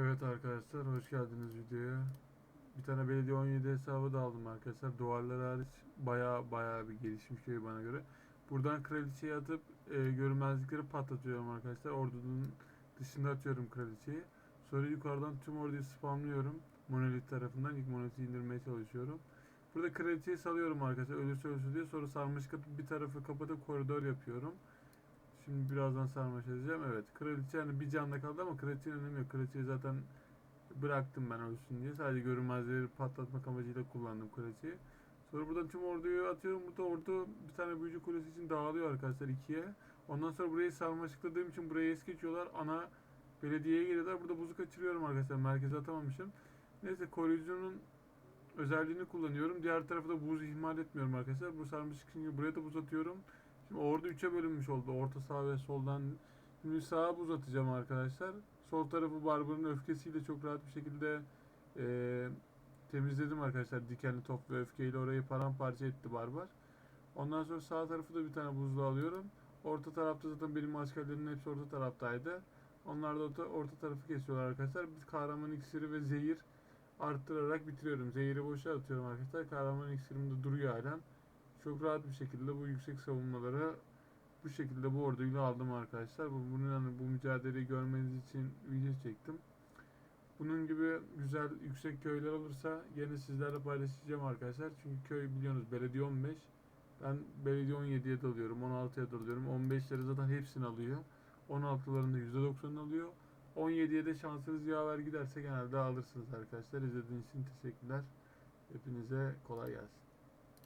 Evet arkadaşlar hoş geldiniz videoya. Bir tane belediye 17 hesabı da aldım arkadaşlar. Duvarlar hariç baya baya bir gelişmiş köy bana göre. Buradan kraliçeyi atıp e, görünmezlikleri patlatıyorum arkadaşlar. Ordunun dışında atıyorum kraliçeyi. Sonra yukarıdan tüm orduyu spamlıyorum. Monolit tarafından ilk monoliti indirmeye çalışıyorum. Burada kraliçeyi salıyorum arkadaşlar. Ölürse ölsün diye. Sonra sarmış kapı bir tarafı kapatıp koridor yapıyorum. Şimdi birazdan sarmaş edeceğim. Evet. Kraliçe hani bir canlı kaldı ama kraliçenin önemi yok. Kraliçeyi zaten bıraktım ben ölsün diye. Sadece görünmezleri patlatmak amacıyla kullandım kraliçeyi. Sonra buradan tüm orduyu atıyorum. Burada ordu bir tane büyücü kulesi için dağılıyor arkadaşlar ikiye. Ondan sonra burayı sarmaşıkladığım için buraya es geçiyorlar. Ana belediyeye geliyorlar. Burada buzu kaçırıyorum arkadaşlar. Merkeze atamamışım. Neyse koruyucunun özelliğini kullanıyorum. Diğer tarafı da buz ihmal etmiyorum arkadaşlar. Bu sarmaşık için buraya da buz atıyorum. Şimdi ordu 3'e bölünmüş oldu. Orta sağ ve soldan. Şimdi sağa buz atacağım arkadaşlar. Sol tarafı Barbar'ın öfkesiyle çok rahat bir şekilde eee, temizledim arkadaşlar. Dikenli top ve öfkeyle orayı paramparça etti Barbar. Ondan sonra sağ tarafı da bir tane buzlu alıyorum. Orta tarafta zaten benim askerlerimin hepsi orta taraftaydı. Onlar da orta, orta tarafı kesiyorlar arkadaşlar. Biz kahraman iksiri ve zehir arttırarak bitiriyorum. Zehiri boşa atıyorum arkadaşlar. Kahraman iksirim de duruyor halen. Çok rahat bir şekilde bu yüksek savunmalara bu şekilde bu orduyla aldım arkadaşlar. Bu, bunun yani bu mücadeleyi görmeniz için video çektim. Bunun gibi güzel yüksek köyler olursa yine sizlerle paylaşacağım arkadaşlar. Çünkü köy biliyorsunuz belediye 15. Ben belediye 17'ye dalıyorum, 16'ya dalıyorum. 15'leri zaten hepsini alıyor. 16'ların da %90'ını alıyor. 17'ye de şansınız yaver giderse genelde alırsınız arkadaşlar. İzlediğiniz için teşekkürler. Hepinize kolay gelsin.